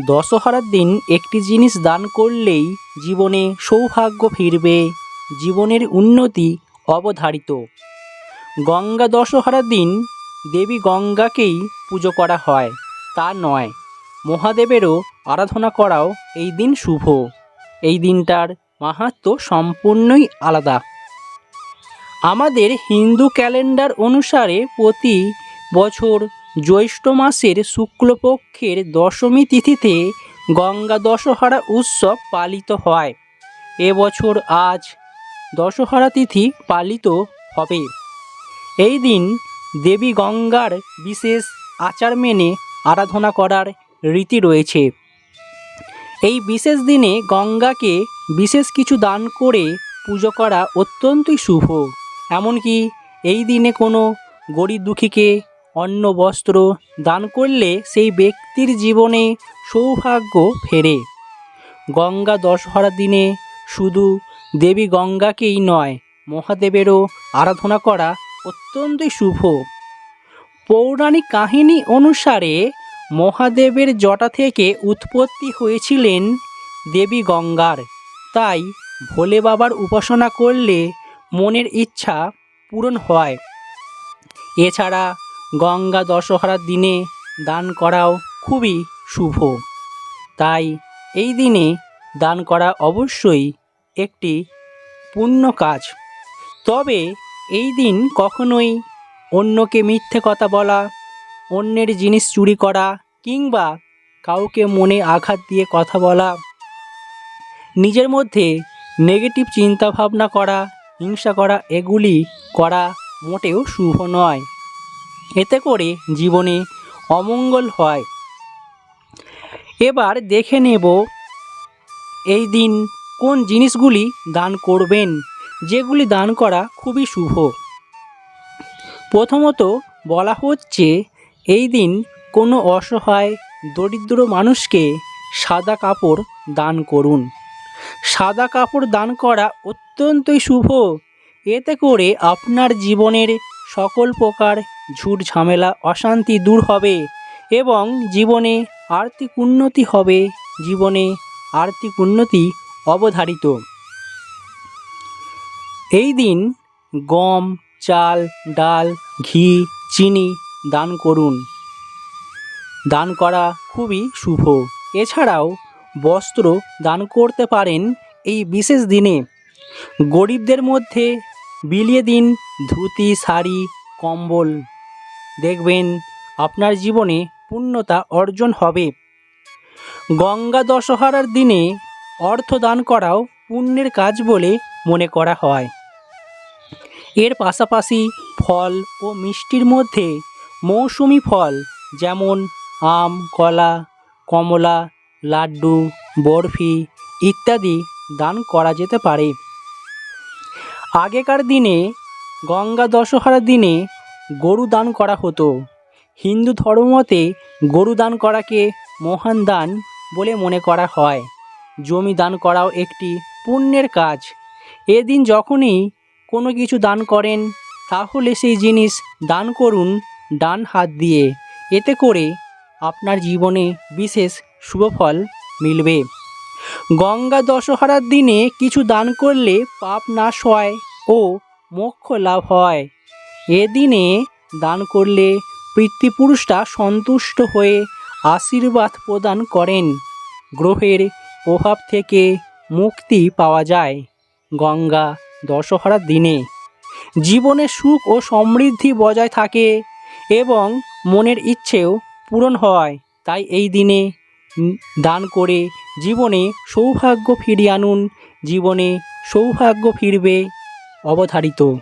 দশহরার দিন একটি জিনিস দান করলেই জীবনে সৌভাগ্য ফিরবে, জীবনের উন্নতি অবধারিত। গঙ্গা দশহরার দিন দেবী গঙ্গাকেই পুজো করা হয়, তা নয়, মহাদেবেরও আরাধনা করাও এই দিন শুভ। এই দিনটার মাহাত্ম্য সম্পূর্ণই আলাদা। আমাদের হিন্দু ক্যালেন্ডার অনুসারে প্রতি বছর জ্যৈষ্ঠ মাসের শুক্লপক্ষের দশমী তিথিতে গঙ্গা দশহরা উৎসব পালিত হয়। এবছর আজ দশহরা তিথি পালিত হবে। এই দিন দেবী গঙ্গার বিশেষ আচার মেনে আরাধনা করার রীতি রয়েছে। এই বিশেষ দিনে গঙ্গাকে বিশেষ কিছু দান করে পুজো করা অত্যন্তই শুভ। এমনকি এই দিনে কোনো গরিব দুঃখীকে অন্ন বস্ত্র দান করলে সেই ব্যক্তির জীবনে সৌভাগ্য ফেরে। গঙ্গা দশহরা দিনে শুধু দেবী গঙ্গাকেই নয়, মহাদেবেরও আরাধনা করা অত্যন্তই শুভ। পৌরাণিক কাহিনী অনুসারে মহাদেবের জটা থেকে উৎপত্তি হয়েছিলেন দেবী গঙ্গার। তাই ভোলে বাবার উপাসনা করলে মনের ইচ্ছা পূরণ হয়। এছাড়া গঙ্গা দশহরার দিনে দান করাও খুবই শুভ। তাই এই দিনে দান করা অবশ্যই একটি পুণ্য কাজ। তবে এই দিন কখনোই অন্যকে মিথ্যে কথা বলা, অন্যের জিনিস চুরি করা কিংবা কাউকে মনে আঘাত দিয়ে কথা বলা, নিজের মধ্যে নেগেটিভ চিন্তাভাবনা করা, হিংসা করা, এগুলি করা মোটেও শুভ নয়। এতে করে জীবনে অমঙ্গল হয়। এবার দেখে নেব এই দিন কোন জিনিসগুলি দান করবেন, যেগুলি দান করা খুবই শুভ। প্রথমত বলা হচ্ছে, এই দিন কোনো অসহায়, দরিদ্র মানুষকে সাদা কাপড় দান করুন। সাদা কাপড় দান করা অত্যন্তই শুভ। এতে করে আপনার জীবনের সকল প্রকার ঝুট ঝামেলা, অশান্তি দূর হবে এবং জীবনে আর্থিক উন্নতি হবে। জীবনে আর্থিক উন্নতি অবধারিত। এই দিন গম, চাল, ডাল, ঘি, চিনি দান করুন। দান করা খুবই শুভ। এছাড়াও বস্ত্র দান করতে পারেন এই বিশেষ দিনে। গরিবদের মধ্যে বিলিয়ে দিন ধুতি, শাড়ি, কম্বল। দেখবেন আপনার জীবনে পূর্ণতা অর্জন হবে। গঙ্গা দশহরার দিনে অর্থ দান করাও পুণ্যের কাজ বলে মনে করা হয়। এর পাশাপাশি ফল ও মিষ্টির মধ্যে মৌসুমি ফল যেমন আম, কলা, কমলা, লাড্ডু, বরফি ইত্যাদি দান করা যেতে পারে। আগেকার দিনে গঙ্গা দশহরার দিনে গরু দান করা হতো। হিন্দু ধর্মমতে গরু দান করাকে মহান দান বলে মনে করা হয়। জমি দান করাও একটি পুণ্যের কাজ। এদিন যখনই কোনো কিছু দান করেন, তাহলে সেই জিনিস দান করুন ডান হাত দিয়ে। এতে করে আপনার জীবনে বিশেষ শুভফল মিলবে। গঙ্গা দশহরার দিনে কিছু দান করলে পাপ নাশ হয় ও মোক্ষ লাভ হয়। এদিনে দান করলে পিতৃপুরুষরা সন্তুষ্ট হয়ে আশীর্বাদ প্রদান করেন। গ্রহের প্রভাব থেকে মুক্তি পাওয়া যায় গঙ্গা দশহরার দিনে। জীবনে সুখ ও সমৃদ্ধি বজায় থাকে এবং মনের ইচ্ছেও পূরণ হয়। তাই এই দিনে দান করে জীবনে সৌভাগ্য ফিরিয়ে আনুন। জীবনে সৌভাগ্য ফিরবে অবধারিত।